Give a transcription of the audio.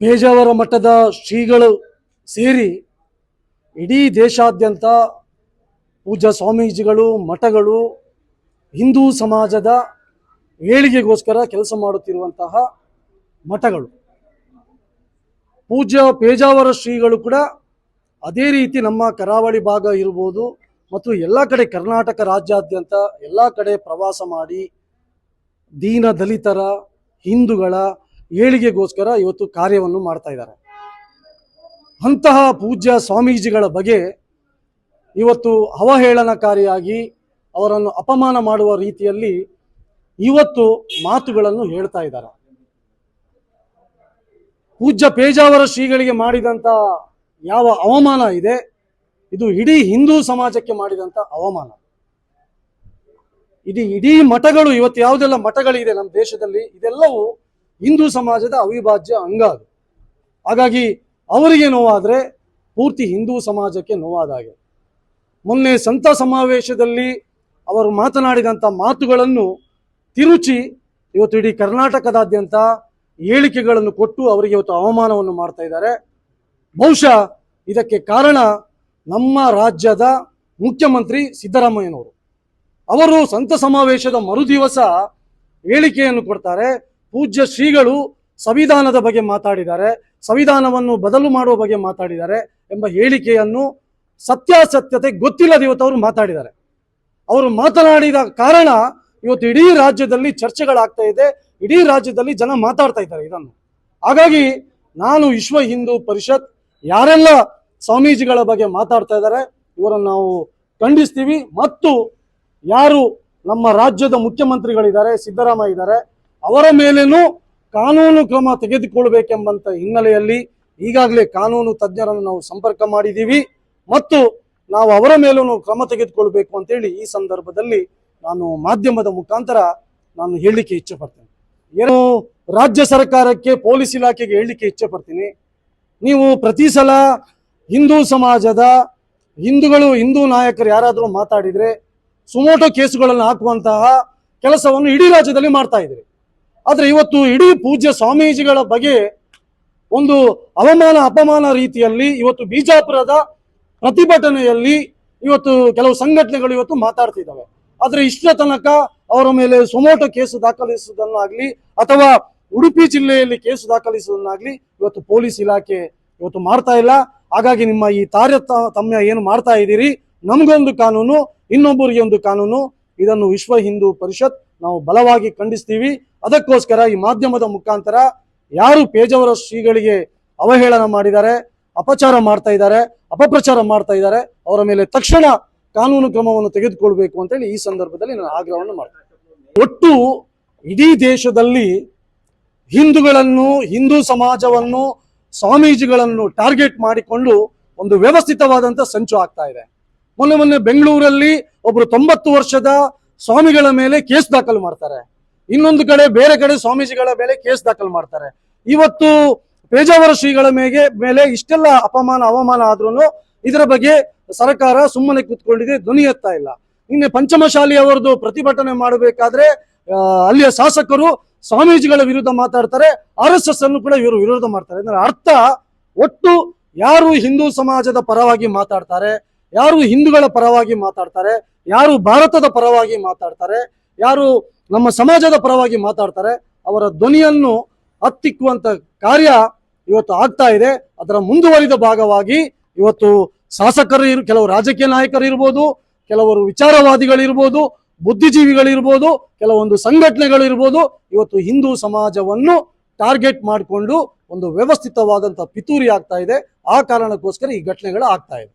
ಪೇಜಾವರ ಮಠದ ಶ್ರೀಗಳು ಸೇರಿ ಇಡೀ ದೇಶಾದ್ಯಂತ ಪೂಜಾ ಸ್ವಾಮೀಜಿಗಳು, ಮಠಗಳು, ಹಿಂದೂ ಸಮಾಜದ ಏಳಿಗೆಗೋಸ್ಕರ ಕೆಲಸ ಮಾಡುತ್ತಿರುವಂತಹ ಮಠಗಳು. ಪೂಜ್ಯ ಪೇಜಾವರ ಶ್ರೀಗಳು ಕೂಡ ಅದೇ ರೀತಿ ನಮ್ಮ ಕರಾವಳಿ ಭಾಗ ಇರ್ಬೋದು ಮತ್ತು ಎಲ್ಲ ಕಡೆ ಕರ್ನಾಟಕ ರಾಜ್ಯಾದ್ಯಂತ ಎಲ್ಲ ಕಡೆ ಪ್ರವಾಸ ಮಾಡಿ ದೀನ ದಲಿತರ, ಹಿಂದೂಗಳ ಏಳಿಗೆಗೋಸ್ಕರ ಇವತ್ತು ಕಾರ್ಯವನ್ನು ಮಾಡ್ತಾ ಇದ್ದಾರೆ. ಅಂತಹ ಪೂಜ್ಯ ಸ್ವಾಮೀಜಿಗಳ ಬಗ್ಗೆ ಇವತ್ತು ಅವಹೇಳನಕಾರಿಯಾಗಿ ಅವರನ್ನು ಅಪಮಾನ ಮಾಡುವ ರೀತಿಯಲ್ಲಿ ಇವತ್ತು ಮಾತುಗಳನ್ನು ಹೇಳ್ತಾ ಇದ್ದಾರೆ. ಪೂಜ್ಯ ಪೇಜಾವರ ಶ್ರೀಗಳಿಗೆ ಮಾಡಿದಂಥ ಯಾವ ಅವಮಾನ ಇದೆ? ಇದು ಇಡೀ ಹಿಂದೂ ಸಮಾಜಕ್ಕೆ ಮಾಡಿದಂಥ ಅವಮಾನ. ಇದು ಇಡೀ ಮಠಗಳು, ಇವತ್ತು ಯಾವುದೆಲ್ಲ ಮಠಗಳಿದೆ ನಮ್ಮ ದೇಶದಲ್ಲಿ, ಇದೆಲ್ಲವೂ ಹಿಂದೂ ಸಮಾಜದ ಅವಿಭಾಜ್ಯ ಅಂಗ ಅದು. ಹಾಗಾಗಿ ಅವರಿಗೆ ನೋವಾದರೆ ಪೂರ್ತಿ ಹಿಂದೂ ಸಮಾಜಕ್ಕೆ ನೋವಾದ ಹಾಗೆ. ಮೊನ್ನೆ ಸಂತ ಸಮಾವೇಶದಲ್ಲಿ ಅವರು ಮಾತನಾಡಿದಂಥ ಮಾತುಗಳನ್ನು ತಿರುಚಿ ಇವತ್ತು ಇಡೀ ಕರ್ನಾಟಕದಾದ್ಯಂತ ಹೇಳಿಕೆಗಳನ್ನು ಕೊಟ್ಟು ಅವರಿಗೆ ಇವತ್ತು ಅವಮಾನವನ್ನು ಮಾಡ್ತಾ ಇದ್ದಾರೆ. ಬಹುಶಃ ಇದಕ್ಕೆ ಕಾರಣ ನಮ್ಮ ರಾಜ್ಯದ ಮುಖ್ಯಮಂತ್ರಿ ಸಿದ್ದರಾಮಯ್ಯನವರು. ಅವರು ಸಂತ ಸಮಾವೇಶದ ಮರುದಿವಸ ಹೇಳಿಕೆಯನ್ನು ಕೊಡ್ತಾರೆ. ಪೂಜ್ಯ ಶ್ರೀಗಳು ಸಂವಿಧಾನದ ಬಗ್ಗೆ ಮಾತಾಡಿದ್ದಾರೆ, ಸಂವಿಧಾನವನ್ನು ಬದಲು ಮಾಡುವ ಬಗ್ಗೆ ಮಾತಾಡಿದ್ದಾರೆ ಎಂಬ ಹೇಳಿಕೆಯನ್ನು ಸತ್ಯಾಸತ್ಯತೆ ಗೊತ್ತಿಲ್ಲದ ಇವತ್ತು ಅವರು ಮಾತಾಡಿದ್ದಾರೆ. ಅವರು ಮಾತನಾಡಿದ ಕಾರಣ ಇವತ್ತು ಇಡೀ ರಾಜ್ಯದಲ್ಲಿ ಚರ್ಚೆಗಳಾಗ್ತಾ ಇದೆ, ಇಡೀ ರಾಜ್ಯದಲ್ಲಿ ಜನ ಮಾತಾಡ್ತಾ ಇದ್ದಾರೆ ಇದನ್ನು. ಹಾಗಾಗಿ ನಾನು ವಿಶ್ವ ಹಿಂದೂ ಪರಿಷತ್ ಯಾರೆಲ್ಲ ಸ್ವಾಮೀಜಿಗಳ ಬಗ್ಗೆ ಮಾತಾಡ್ತಾ ಇದ್ದಾರೆ, ಇವರನ್ನು ನಾವು ಖಂಡಿಸ್ತೀವಿ. ಮತ್ತು ಯಾರು ನಮ್ಮ ರಾಜ್ಯದ ಮುಖ್ಯಮಂತ್ರಿಗಳಿದ್ದಾರೆ, ಸಿದ್ದರಾಮಯ್ಯ ಇದ್ದಾರೆ ಅವರ ಮೇಲೇನು ಕಾನೂನು ಕ್ರಮ ತೆಗೆದುಕೊಳ್ಳಬೇಕೆಂಬಂತ ಹಿನ್ನೆಲೆಯಲ್ಲಿ ಈಗಾಗಲೇ ಕಾನೂನು ತಜ್ಞರನ್ನು ನಾವು ಸಂಪರ್ಕ ಮಾಡಿದ್ದೀವಿ ಮತ್ತು ನಾವು ಅವರ ಮೇಲೂ ಕ್ರಮ ತೆಗೆದುಕೊಳ್ಬೇಕು ಅಂತೇಳಿ ಈ ಸಂದರ್ಭದಲ್ಲಿ ನಾನು ಮಾಧ್ಯಮದ ಮುಖಾಂತರ ನಾನು ಹೇಳಲಿಕ್ಕೆ ಇಚ್ಛೆ ಪಡ್ತೇನೆ. ಏನು ರಾಜ್ಯ ಸರ್ಕಾರಕ್ಕೆ ಪೊಲೀಸ್ ಇಲಾಖೆಗೆ ಹೇಳಲಿಕ್ಕೆ ಇಚ್ಛೆ ಪಡ್ತೀನಿ. ನೀವು ಪ್ರತಿ ಸಲ ಹಿಂದೂ ಸಮಾಜದ ಹಿಂದೂಗಳು, ಹಿಂದೂ ನಾಯಕರು ಯಾರಾದರೂ ಮಾತಾಡಿದರೆ ಸುಮೋಟೋ ಕೇಸುಗಳನ್ನು ಹಾಕುವಂತಹ ಕೆಲಸವನ್ನು ಇಡೀ ರಾಜ್ಯದಲ್ಲಿ ಮಾಡ್ತಾ ಇದ್ದೀರಿ. ಆದರೆ ಇವತ್ತು ಇಡೀ ಪೂಜ್ಯ ಸ್ವಾಮೀಜಿಗಳ ಬಗ್ಗೆ ಒಂದು ಅವಮಾನ, ಅಪಮಾನ ರೀತಿಯಲ್ಲಿ ಇವತ್ತು ಬಿಜಾಪುರದ ಪ್ರತಿಭಟನೆಯಲ್ಲಿ ಇವತ್ತು ಕೆಲವು ಸಂಘಟನೆಗಳು ಇವತ್ತು ಮಾತಾಡ್ತಿದ್ದಾವೆ. ಆದರೆ ಇಷ್ಟರ ತನಕ ಅವರ ಮೇಲೆ ಸೊಮೋಟೋ ಕೇಸು ದಾಖಲಿಸುವುದನ್ನಾಗ್ಲಿ ಅಥವಾ ಉಡುಪಿ ಜಿಲ್ಲೆಯಲ್ಲಿ ಕೇಸು ದಾಖಲಿಸುವುದನ್ನಾಗ್ಲಿ ಇವತ್ತು ಪೊಲೀಸ್ ಇಲಾಖೆ ಇವತ್ತು ಮಾಡ್ತಾ ಇಲ್ಲ. ಹಾಗಾಗಿ ನಿಮ್ಮ ಈ ತಾರತಮ್ಯ ಏನು ಮಾಡ್ತಾ ಇದ್ದೀರಿ? ನಮಗೊಂದು ಕಾನೂನು ಇನ್ನೊಬ್ಬರಿಗೆ ಒಂದು ಕಾನೂನು. ಇದನ್ನು ವಿಶ್ವ ಹಿಂದೂ ಪರಿಷತ್ ನಾವು ಬಲವಾಗಿ ಖಂಡಿಸ್ತೀವಿ. ಅದಕ್ಕೋಸ್ಕರ ಈ ಮಾಧ್ಯಮದ ಮುಖಾಂತರ ಯಾರು ಪೇಜಾವರ ಶ್ರೀಗಳಿಗೆ ಅವಹೇಳನ ಮಾಡಿದ್ದಾರೆ, ಅಪಚಾರ ಮಾಡ್ತಾ ಇದ್ದಾರೆ, ಅಪಪ್ರಚಾರ ಮಾಡ್ತಾ ಇದ್ದಾರೆ, ಅವರ ಮೇಲೆ ತಕ್ಷಣ ಕಾನೂನು ಕ್ರಮವನ್ನು ತೆಗೆದುಕೊಳ್ಬೇಕು ಅಂತೇಳಿ ಈ ಸಂದರ್ಭದಲ್ಲಿ ನಾನು ಆಗ್ರಹವನ್ನು ಮಾಡ್ತೇನೆ. ಒಟ್ಟು ಇಡೀ ದೇಶದಲ್ಲಿ ಹಿಂದೂಗಳನ್ನು, ಹಿಂದೂ ಸಮಾಜವನ್ನು, ಸ್ವಾಮೀಜಿಗಳನ್ನು ಟಾರ್ಗೆಟ್ ಮಾಡಿಕೊಂಡು ಒಂದು ವ್ಯವಸ್ಥಿತವಾದಂಥ ಸಂಚು ಆಗ್ತಾ ಇದೆ. ಮೊನ್ನೆ ಮೊನ್ನೆ ಬೆಂಗಳೂರಲ್ಲಿ ಒಬ್ರು ತೊಂಬತ್ತು ವರ್ಷದ ಸ್ವಾಮಿಗಳ ಮೇಲೆ ಕೇಸ್ ದಾಖಲು ಮಾಡ್ತಾರೆ. ಇನ್ನೊಂದು ಕಡೆ, ಬೇರೆ ಕಡೆ ಸ್ವಾಮೀಜಿಗಳ ಮೇಲೆ ಕೇಸ್ ದಾಖಲು ಮಾಡ್ತಾರೆ. ಇವತ್ತು ಪೇಜಾವರ ಶ್ರೀಗಳ ಮೇಲೆ ಮೇಲೆ ಇಷ್ಟೆಲ್ಲ ಅಪಮಾನ, ಅವಮಾನ ಆದ್ರೂ ಇದರ ಬಗ್ಗೆ ಸರ್ಕಾರ ಸುಮ್ಮನೆ ಕೂತ್ಕೊಂಡಿದೆ, ಧ್ವನಿ ಎತ್ತಾ ಇಲ್ಲ. ನಿನ್ನೆ ಪಂಚಮಶಾಲಿ ಅವರದು ಪ್ರತಿಭಟನೆ ಮಾಡಬೇಕಾದ್ರೆ ಅಲ್ಲಿಯ ಶಾಸಕರು ಸ್ವಾಮೀಜಿಗಳ ವಿರುದ್ಧ ಮಾತಾಡ್ತಾರೆ, ಆರ್ ಎಸ್ ಎಸ್ ಅನ್ನು ಕೂಡ ಇವರು ವಿರೋಧ ಮಾಡ್ತಾರೆ. ಅಂದ್ರೆ ಅರ್ಥ, ಒಟ್ಟು ಯಾರು ಹಿಂದೂ ಸಮಾಜದ ಪರವಾಗಿ ಮಾತಾಡ್ತಾರೆ ಯಾರು ಹಿಂದೂಗಳ ಪರವಾಗಿ ಮಾತಾಡ್ತಾರೆ, ಯಾರು ಭಾರತದ ಪರವಾಗಿ ಮಾತಾಡ್ತಾರೆ, ಯಾರು ನಮ್ಮ ಸಮಾಜದ ಪರವಾಗಿ ಮಾತಾಡ್ತಾರೆ, ಅವರ ಧ್ವನಿಯನ್ನು ಹತ್ತಿಕ್ಕುವಂತ ಕಾರ್ಯ ಇವತ್ತು ಆಗ್ತಾ ಇದೆ. ಅದರ ಮುಂದುವರಿದ ಭಾಗವಾಗಿ ಇವತ್ತು ಶಾಸಕರು ಇರು, ಕೆಲವು ರಾಜಕೀಯ ನಾಯಕರು ಇರ್ಬೋದು, ಕೆಲವರು ವಿಚಾರವಾದಿಗಳಿರ್ಬೋದು, ಬುದ್ಧಿಜೀವಿಗಳಿರ್ಬೋದು, ಕೆಲವೊಂದು ಸಂಘಟನೆಗಳಿರ್ಬೋದು, ಇವತ್ತು ಹಿಂದೂ ಸಮಾಜವನ್ನು ಟಾರ್ಗೆಟ್ ಮಾಡಿಕೊಂಡು ಒಂದು ವ್ಯವಸ್ಥಿತವಾದಂಥ ಪಿತೂರಿ ಆಗ್ತಾ ಇದೆ. ಆ ಕಾರಣಕ್ಕೋಸ್ಕರ ಈ ಘಟನೆಗಳು ಆಗ್ತಾ ಇದೆ.